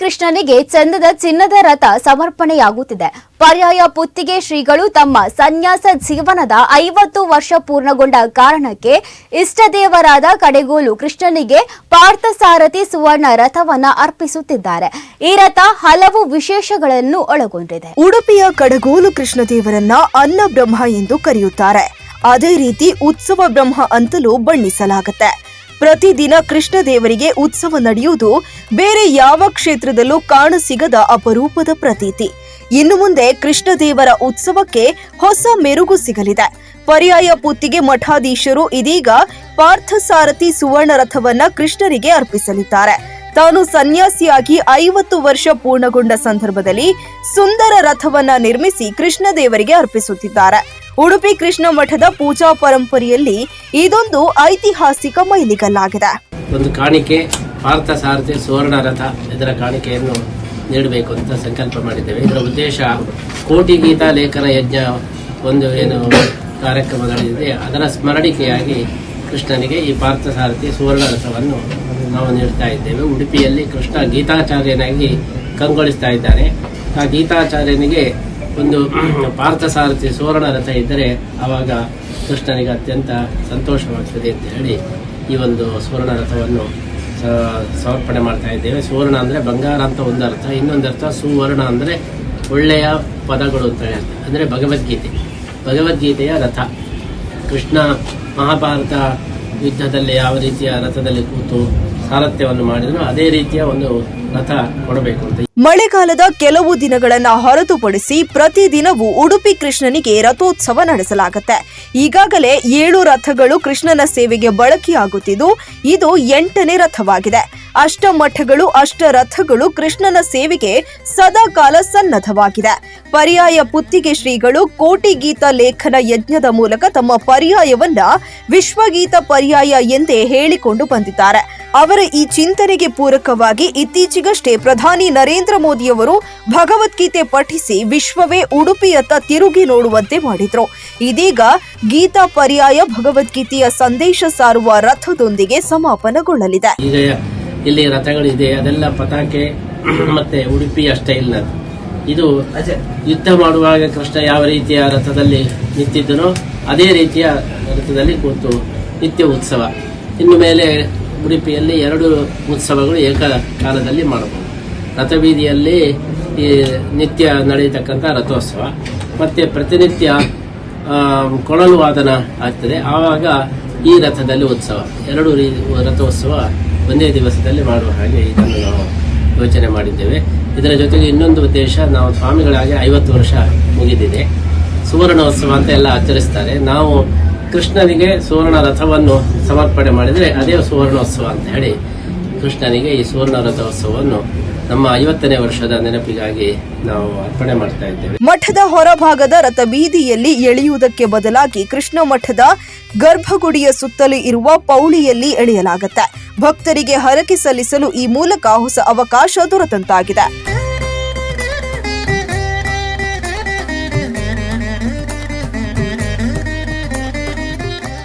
ಕೃಷ್ಣನಿಗೆ ಚಂದದ ಚಿನ್ನದ ರಥ ಸಮರ್ಪಣೆಯಾಗುತ್ತಿದೆ. ಪರ್ಯಾಯ ಪುತ್ತಿಗೆ ಶ್ರೀಗಳು ತಮ್ಮ ಸನ್ಯಾಸ ಜೀವನದ ಐವತ್ತು ವರ್ಷ ಪೂರ್ಣಗೊಂಡ ಕಾರಣಕ್ಕೆ ಇಷ್ಟದೇವರಾದ ಕಡೆಗೋಲು ಕೃಷ್ಣನಿಗೆ ಪಾರ್ಥಸಾರಥಿ ಸುವರ್ಣ ರಥವನ್ನ ಅರ್ಪಿಸುತ್ತಿದ್ದಾರೆ. ಈ ರಥ ಹಲವು ವಿಶೇಷಗಳನ್ನು ಒಳಗೊಂಡಿದೆ. ಉಡುಪಿಯ ಕಡಗೋಲು ಕೃಷ್ಣದೇವರನ್ನ ಅನ್ನ ಬ್ರಹ್ಮ ಎಂದು ಕರೆಯುತ್ತಾರೆ. ಅದೇ ರೀತಿ ಉತ್ಸವ ಬ್ರಹ್ಮ ಅಂತಲೂ ಬಣ್ಣಿಸಲಾಗುತ್ತೆ. ಪ್ರತಿದಿನ ಕೃಷ್ಣ ದೇವರಿಗೆ ಉತ್ಸವ ನಡೆಯುವುದು ಬೇರೆ ಯಾವ ಕ್ಷೇತ್ರದಲ್ಲೂ ಕಾಣಸಿಗದ ಅಪರೂಪದ ಪ್ರತೀತಿ. ಇನ್ನು ಮುಂದೆ ಕೃಷ್ಣ ದೇವರ ಉತ್ಸವಕ್ಕೆ ಹೊಸ ಮೆರುಗು ಸಿಗಲಿದೆ. ಪರ್ಯಾಯ ಪುತ್ತಿಗೆ ಮಠಾಧೀಶರು ಇದೀಗ ಪಾರ್ಥಸಾರಥಿ ಸುವರ್ಣ ರಥವನ್ನ ಕೃಷ್ಣರಿಗೆ ಅರ್ಪಿಸಲಿದ್ದಾರೆ. ತಾನು ಸನ್ಯಾಸಿಯಾಗಿ ಐವತ್ತು ವರ್ಷ ಪೂರ್ಣಗೊಂಡ ಸಂದರ್ಭದಲ್ಲಿ ಸುಂದರ ರಥವನ್ನ ನಿರ್ಮಿಸಿ ಕೃಷ್ಣ ದೇವರಿಗೆ ಅರ್ಪಿಸುತ್ತಿದ್ದಾರೆ. ಉಡುಪಿ ಕೃಷ್ಣ ಮಠದ ಪೂಜಾ ಪರಂಪರೆಯಲ್ಲಿ ಇದೊಂದು ಐತಿಹಾಸಿಕ ಮೈಲಿಗಲ್ಲಾಗಿದೆ. ಒಂದು ಕಾಣಿಕೆ ಭಾರತ ಸಾರಥಿ ಸುವರ್ಣ ರಥ ಇದರ ಕಾಣಿಕೆಯನ್ನು ನೀಡಬೇಕು ಅಂತ ಸಂಕಲ್ಪ ಮಾಡಿದ್ದೇವೆ. ಇದರ ಉದ್ದೇಶ ಕೋಟಿ ಗೀತಾ ಲೇಖನ ಯಜ್ಞ ಒಂದು ಏನು ಕಾರ್ಯಕ್ರಮ ನಡೆದಿದೆ ಅದರ ಸ್ಮರಣಿಕೆಯಾಗಿ ಕೃಷ್ಣನಿಗೆ ಈ ಪಾರ್ಥ ಸಾರಥಿ ಸುವರ್ಣ ರಥವನ್ನು ನಾವು ನೀಡ್ತಾ ಇದ್ದೇವೆ. ಉಡುಪಿಯಲ್ಲಿ ಕೃಷ್ಣ ಗೀತಾಚಾರ್ಯನಾಗಿ ಕಂಗೊಳಿಸ್ತಾ ಇದ್ದಾನೆ ಆ ಗೀತಾಚಾರ್ಯನಿಗೆ ಒಂದು ಪಾರ್ಥ ಸಾರಥಿ ಸುವರ್ಣ ರಥ ಇದ್ದರೆ ಆವಾಗ ಕೃಷ್ಣನಿಗೆ ಅತ್ಯಂತ ಸಂತೋಷವಾಗ್ತದೆ ಅಂತ ಹೇಳಿ ಈ ಒಂದು ಸುವರ್ಣ ರಥವನ್ನು ಸಮರ್ಪಣೆ ಮಾಡ್ತಾ ಇದ್ದೇವೆ. ಸುವರ್ಣ ಅಂದರೆ ಬಂಗಾರ ಅಂತ ಒಂದು ಅರ್ಥ. ಇನ್ನೊಂದು ಅರ್ಥ ಸುವರ್ಣ ಅಂದರೆ ಒಳ್ಳೆಯ ಪದಗಳು ಅಂತ ಹೇಳಿ ಅಂದರೆ ಭಗವದ್ಗೀತೆ. ಭಗವದ್ಗೀತೆಯ ರಥ. ಕೃಷ್ಣ ಮಹಾಭಾರತ ಯುದ್ಧದಲ್ಲಿ ಯಾವ ರೀತಿಯ ರಥದಲ್ಲಿ ಕೂತು ಸಾರಥ್ಯವನ್ನು ಮಾಡಿದ್ರು, ಅದೇ ರೀತಿಯ ಒಂದು ರಥ ಕೊಡಬೇಕು ಅಂತ. ಮಳೆಗಾಲದ ಕೆಲವು ದಿನಗಳನ್ನ ಹೊರತುಪಡಿಸಿ ಪ್ರತಿದಿನವೂ ಉಡುಪಿ ಕೃಷ್ಣನಿಗೆ ರಥೋತ್ಸವ ನಡೆಸಲಾಗುತ್ತೆ. ಈಗಾಗಲೇ ಏಳು ರಥಗಳು ಕೃಷ್ಣನ ಸೇವೆಗೆ ಬಳಕೆಯಾಗುತ್ತಿದ್ದು, ಇದು ಎಂಟನೇ ರಥವಾಗಿದೆ. ಅಷ್ಟ ಮಠಗಳು ಅಷ್ಟ ರಥಗಳು ಕೃಷ್ಣನ ಸೇವೆಗೆ ಸದಾಕಾಲ ಸನ್ನದ್ಧವಾಗಿದೆ. ಪರ್ಯಾಯ ಪುತ್ತಿಗೆ ಶ್ರೀಗಳು ಕೋಟಿ ಗೀತ ಲೇಖನ ಯಜ್ಞದ ಮೂಲಕ ತಮ್ಮ ಪರ್ಯಾಯವನ್ನ ವಿಶ್ವಗೀತ ಪರ್ಯಾಯ ಎಂದೇ ಹೇಳಿಕೊಂಡು ಬಂದಿದ್ದಾರೆ. ಅವರ ಈ ಚಿಂತನೆಗೆ ಪೂರಕವಾಗಿ ಇತ್ತೀಚೆಗಷ್ಟೇ ಪ್ರಧಾನಿ ನರೇಂದ್ರ ಮೋದಿಯವರು ಭಗವದ್ಗೀತೆ ಪಠಿಸಿ ವಿಶ್ವವೇ ಉಡುಪಿಯತ್ತ ತಿರುಗಿ ನೋಡುವಂತೆ ಮಾಡಿದ್ರು. ಇದೀಗ ಗೀತಾ ಪರ್ಯಾಯ ಭಗವದ್ಗೀತೆಯ ಸಂದೇಶ ಸಾರುವ ರಥದೊಂದಿಗೆ ಸಮಾಪನಗೊಳ್ಳಲಿದೆ. ಈಗ ಇಲ್ಲಿ ರಥಗಳಿದೆ ಅದೆಲ್ಲ ಪತಾಕೆ ಮತ್ತೆ ಉಡುಪಿ ಅಷ್ಟೇ ಇಲ್ಲ ಇದು ಯುದ್ಧ ಮಾಡುವಾಗ ಕೃಷ್ಣ ಯಾವ ರೀತಿಯ ರಥದಲ್ಲಿ ನಿಂತಿದ್ದನೋ ಅದೇ ರೀತಿಯ ರಥದಲ್ಲಿ ಕೂತು ನಿತ್ಯ ಉತ್ಸವ. ಇನ್ನು ಮೇಲೆ ಉಡುಪಿಯಲ್ಲಿ ಎರಡು ಉತ್ಸವಗಳು ಏಕ ಕಾಲದಲ್ಲಿ ಮಾಡಬಹುದು. ರಥಬೀದಿಯಲ್ಲಿ ಈ ನಿತ್ಯ ನಡೆಯತಕ್ಕಂಥ ರಥೋತ್ಸವ. ಮತ್ತು ಪ್ರತಿನಿತ್ಯ ಕೊಳಲು ವಾದನ ಆಗ್ತದೆ. ಆವಾಗ ಈ ರಥದಲ್ಲಿ ಉತ್ಸವ. ಎರಡು ರೀ, ರಥೋತ್ಸವ ಒಂದೇ ದಿವಸದಲ್ಲಿ ಮಾಡುವ ಹಾಗೆ ಇದನ್ನು ನಾವು ಯೋಚನೆ ಮಾಡಿದ್ದೇವೆ. ಇದರ ಜೊತೆಗೆ ಇನ್ನೊಂದು ಉದ್ದೇಶ, ನಾವು ಸ್ವಾಮಿಗಳಾಗಿ ಐವತ್ತು ವರ್ಷ ಮುಗಿದಿದೆ. ಸುವರ್ಣೋತ್ಸವ ಅಂತ ಎಲ್ಲ ಆಚರಿಸ್ತಾರೆ. ನಾವು ಕೃಷ್ಣನಿಗೆ ಸುವರ್ಣ ರಥವನ್ನು ಸಮರ್ಪಣೆ ಮಾಡಿದರೆ ಅದೇ ಸುವರ್ಣೋತ್ಸವ ಅಂತ ಹೇಳಿ ಕೃಷ್ಣನಿಗೆ ಈ ಸುವರ್ಣ ರಥೋತ್ಸವವನ್ನು ನಮ್ಮ ಐವತ್ತನೇ ವರ್ಷದ ನೆನಪಿಗಾಗಿ ನಾವು ಅರ್ಪಣೆ ಮಾಡ್ತಾ ಇದ್ದೇವೆ. ಮಠದ ಹೊರಭಾಗದ ರಥ ಬೀದಿಯಲ್ಲಿ ಎಳೆಯುವುದಕ್ಕೆ ಬದಲಾಗಿ ಕೃಷ್ಣ ಮಠದ ಗರ್ಭಗುಡಿಯ ಸುತ್ತಲೂ ಇರುವ ಪೌಳಿಯಲ್ಲಿ ಎಳೆಯಲಾಗುತ್ತೆ. ಭಕ್ತರಿಗೆ ಹರಕೆ ಸಲ್ಲಿಸಲು ಈ ಮೂಲಕ ಹೊಸ ಅವಕಾಶ ದೊರೆತಂತಾಗಿದೆ.